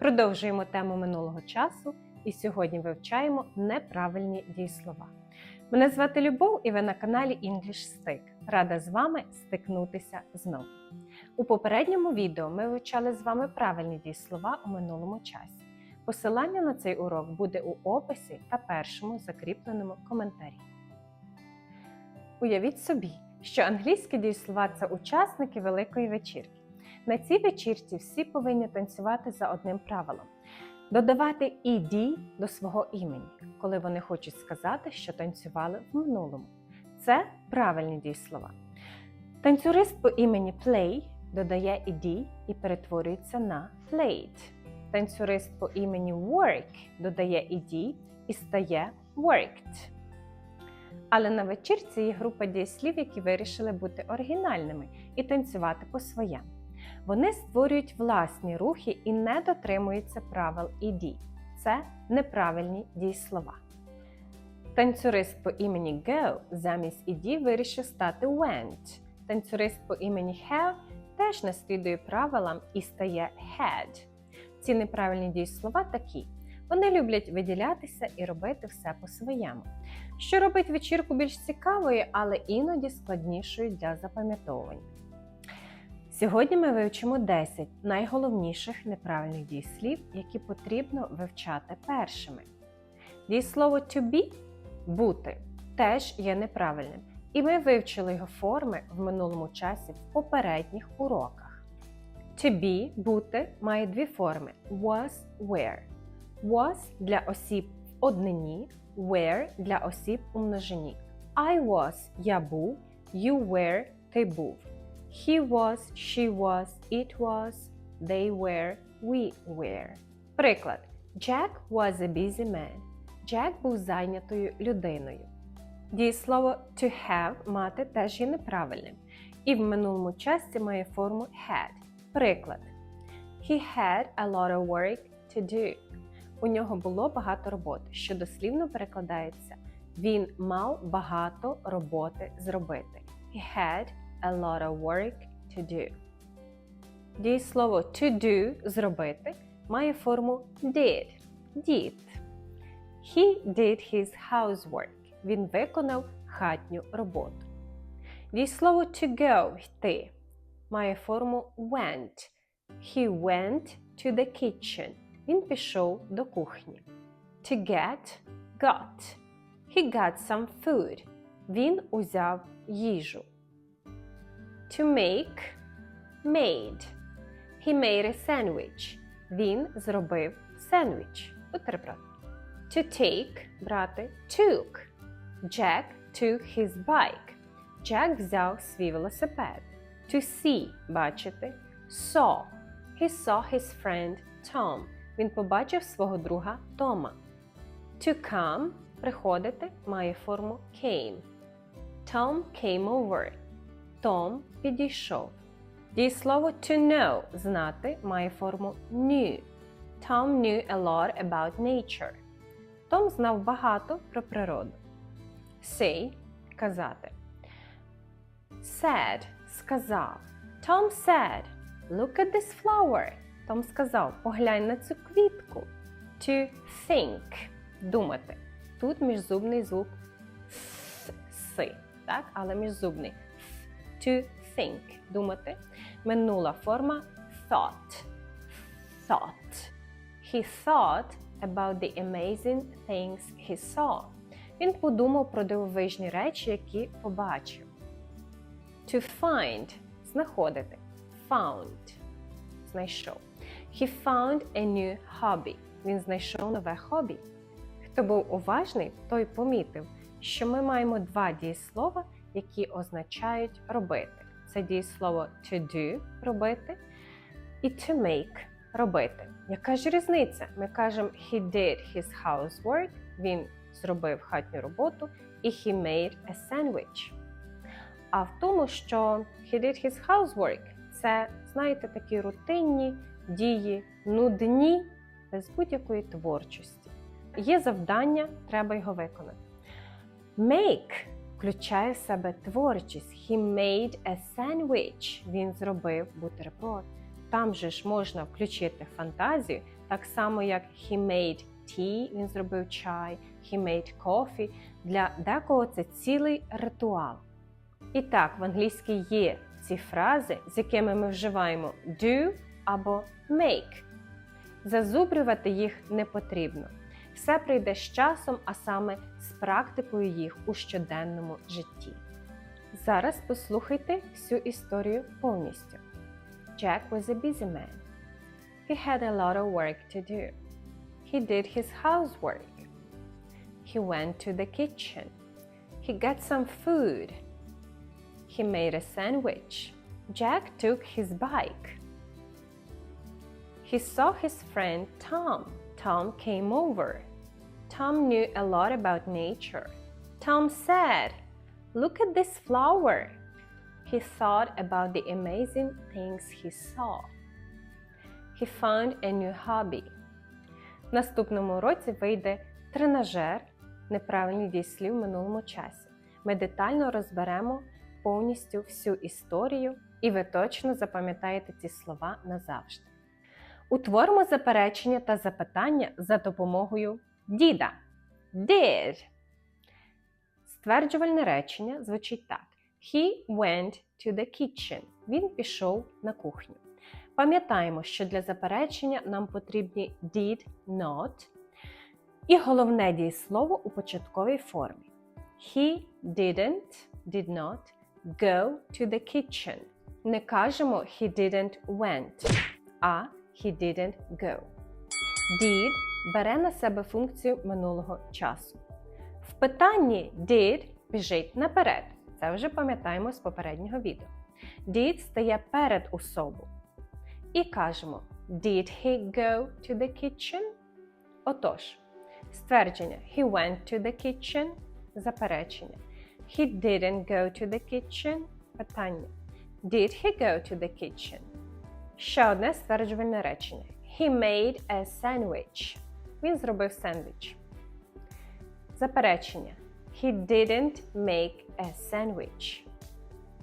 Продовжуємо тему минулого часу і сьогодні вивчаємо неправильні дієслова. Мене звати Любов і ви на каналі English Stick. Рада з вами стикнутися знову. У попередньому відео ми вивчали з вами правильні дієслова у минулому часі. Посилання на цей урок буде у описі та першому закріпленому коментарі. Уявіть собі, що англійські дієслова це учасники великої вечірки. На цій вечірці всі повинні танцювати за одним правилом: додавати «ed» до свого імені, коли вони хочуть сказати, що танцювали в минулому. Це правильні дієслова. Танцюрист по імені Play додає «ed» і перетворюється на played. Танцюрист по імені Work додає «ed» і стає worked. Але на вечірці є група дієслів, які вирішили бути оригінальними і танцювати по своєму. Вони створюють власні рухи і не дотримуються правил і дій. Це неправильні дієслова. Танцюрист по імені Go замість іді вирішив стати went. Танцюрист по імені Have теж наслідує правилам і стає had. Ці неправильні дієслова такі. Вони люблять виділятися і робити все по-своєму, що робить вечірку більш цікавою, але іноді складнішою для запам'ятовування. Сьогодні ми вивчимо 10 найголовніших неправильних дієслів, які потрібно вивчати першими. Дієслово to be бути теж є неправильним, і ми вивчили його форми в минулому часі в попередніх уроках. To be бути має дві форми: was, were. Was для осіб в однині, were для осіб у множині. I was я був, you were ти був. He was, she was, it was, they were, we were. Приклад. Jack was a busy man. Jack був зайнятою людиною. Дієслово to have мати теж є неправильним. І в минулому часті має форму had. Приклад. He had a lot of work to do. У нього було багато роботи, що дослівно перекладається. Він мав багато роботи зробити. He had a lot of work to do. Дієслово to do зробити має форму did. Did. He did his housework. Він виконав хатню роботу. Дієслово to go йти має форму went. He went to the kitchen. Він пішов до кухні. To get got. He got some food. Він узяв їжу. To make made. He made a sandwich. Він зробив сендвіч. Бутерброд. To take брати took. Jack took his bike. Джек взяв свій велосипед. To see бачити. Saw. He saw his friend Tom. Він побачив свого друга Тома. To come приходити має форму came. Tom came over. Том підійшов. Дієслово to know знати має форму knew. Tom knew a lot about nature. Том знав багато про природу. Say казати. Said сказав. Tom said, Look at this flower. Том сказав, поглянь на цю квітку. To think думати. Тут міжзубний звук с, си, так? але міжзубний. To think думати. Минула форма thought. Thought. He thought about the amazing things he saw. Він подумав про дивовижні речі, які побачив. To find знаходити. Found. Знайшов. He found a new hobby. Він знайшов нове хобі. Хто був уважний, той помітив, що ми маємо два дієслова, які означають робити. Це дієслово to do робити і to make робити. Яка ж різниця? Ми кажемо he did his housework, він зробив хатню роботу, і he made a sandwich. А в тому, що he did his housework це, знаєте, такі рутинні дії, нудні, без будь-якої творчості. Є завдання, треба його виконати. Make включає в себе творчість. He made a sandwich. Він зробив бутерброд. там же ж можна включити фантазію, так само як he made tea, він зробив чай, he made coffee. Для декого це цілий ритуал. І так, в англійській є ці фрази, з якими ми вживаємо do або make. Зазубрювати їх не потрібно. Все прийде з часом, а саме з практикою їх у щоденному житті. Зараз послухайте всю історію повністю. Jack was a busy man. He had a lot of work to do. He did his housework. He went to the kitchen. He got some food. He made a sandwich. Jack took his bike. He saw his friend Tom. Tom came over. Tom knew a lot about nature. Tom said, Look at this flower. He thought about the amazing things he saw. He found a new hobby. В наступному році вийде тренажер неправильні дійслів в минулому часі. Ми детально розберемо повністю всю історію, і ви точно запам'ятаєте ці слова назавжди. Утворимо заперечення та запитання за допомогою діда. Did. Стверджувальне речення звучить так: He went to the kitchen. Він пішов на кухню. Пам'ятаємо, що для заперечення нам потрібні did not і головне дієслово у початковій формі. He didn't, did not go to the kitchen. Не кажемо he didn't went, а he didn't go. Did бере на себе функцію минулого часу. В питанні did біжить наперед. Це вже пам'ятаємо з попереднього відео. Did стає перед особу. І кажемо Did he go to the kitchen? Отож, ствердження He went to the kitchen. Заперечення. He didn't go to the kitchen. Питання. Did he go to the kitchen? Ще одне стверджувальне речення. He made a sandwich. Він зробив сендвіч. Заперечення. He didn't make a sandwich.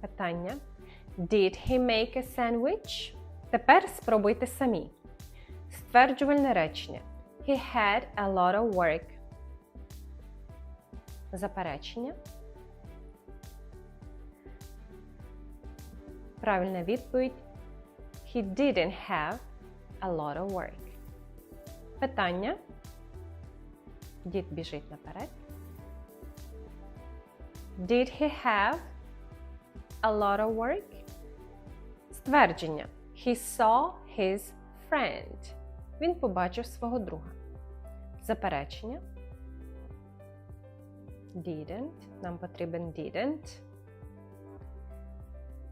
Питання. Did he make a sandwich? Тепер спробуйте самі. Стверджувальне речення. He had a lot of work. Заперечення. Правильна відповідь. He didn't have a lot of work. Питання. Дід біжить наперед. Did he have a lot of work? Ствердження. He saw his friend. Він побачив свого друга. Заперечення. Didn't. Нам потрібен didn't.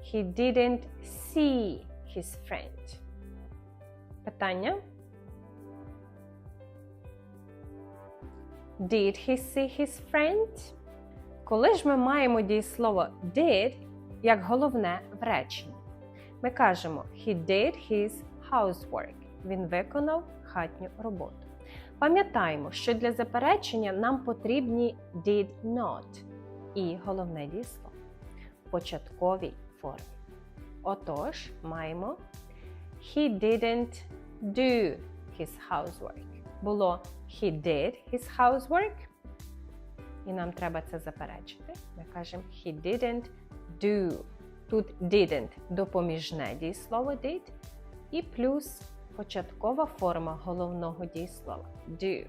He didn't see his friend. Питання. Did he see his friend? Коли ж ми маємо дієслово did як головне в реченні? Ми кажемо He did his housework. Він виконав хатню роботу. Пам'ятаємо, що для заперечення нам потрібні did not і головне дійсло в початковій формі. Отож, маємо He didn't do his housework. Було He did his housework. І нам треба це заперечити. Ми кажемо He didn't do. Тут didn't допоміжне дієслово did. І плюс початкова форма головного дієслова do.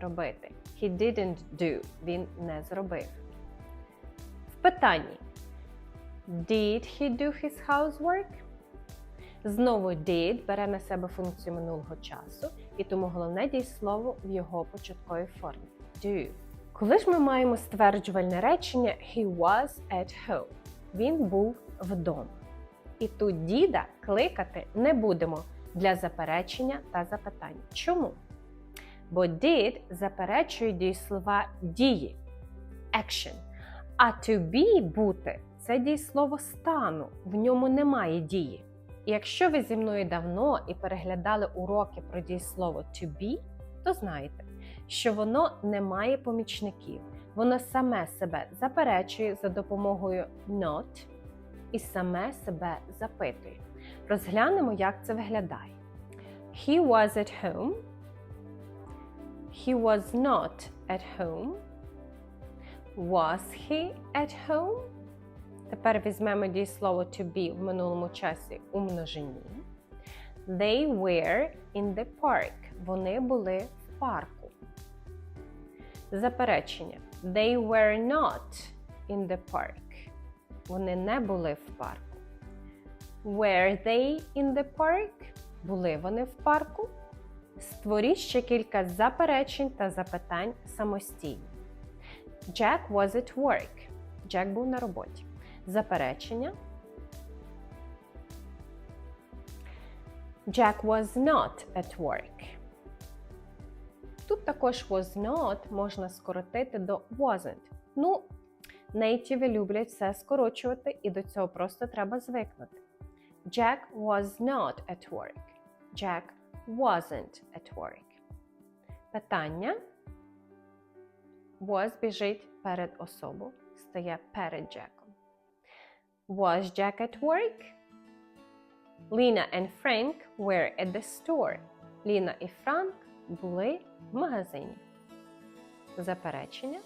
Робити. He didn't do. Він не зробив. В питанні Did he do his housework? Знову did бере на себе функцію минулого часу, і тому головне дієслово в його початковій формі do. Коли ж ми маємо стверджувальне речення He was at home. Він був вдома. І тут діда кликати не будемо для заперечення та запитання. Чому? Бо did заперечує дієслова дії action. А to be бути це дієслово стану, в ньому немає дії. І якщо ви зі мною давно і переглядали уроки про дієслово to be, то знаєте, що воно не має помічників. Воно саме себе заперечує за допомогою not і саме себе запитує. Розглянемо, як це виглядає. He was at home. He was not at home. Was he at home? Тепер візьмемо дієслово to be в минулому часі у множині. They were in the park. Вони були в парку. Заперечення. They were not in the park. Вони не були в парку. Were they in the park? Були вони в парку? Створіть ще кілька заперечень та запитань самостійно. Jack was at work. Джек був на роботі. Заперечення. Jack was not at work. Тут також was not можна скоротити до wasn't. Ну, нейтіви люблять все скорочувати, і до цього просто треба звикнути. Jack was not at work. Jack wasn't at work. Питання. Was біжить перед особу, стає перед Джеком. Was Jack at work? Lina and Frank were at the store. Ліна і Франк були в магазині. Заперечення.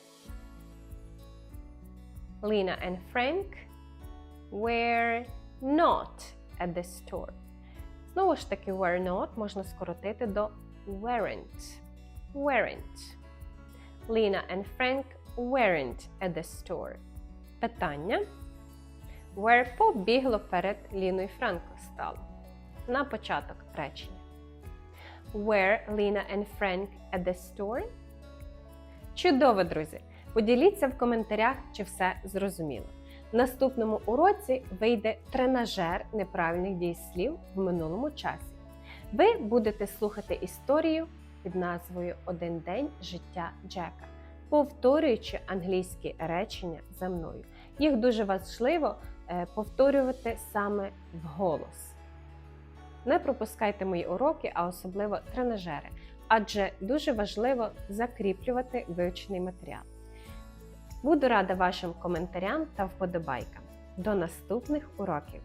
Lina and Frank were not at the store. Знову ж таки, were not можна скоротити до weren't. Weren't. Lina and Frank weren't at the store. Питання. Where побігло перед Ліною і Франко стало. На початок речення. Were Lina and Frank at the store? Чудово, друзі! Поділіться в коментарях, чи все зрозуміло. В наступному уроці вийде тренажер неправильних дієслів в минулому часі. Ви будете слухати історію під назвою Один день життя Джека, повторюючи англійські речення за мною. Їх дуже важливо повторювати саме вголос. Не пропускайте мої уроки, а особливо тренажери, адже дуже важливо закріплювати вивчений матеріал. Буду рада вашим коментарям та вподобайкам. До наступних уроків!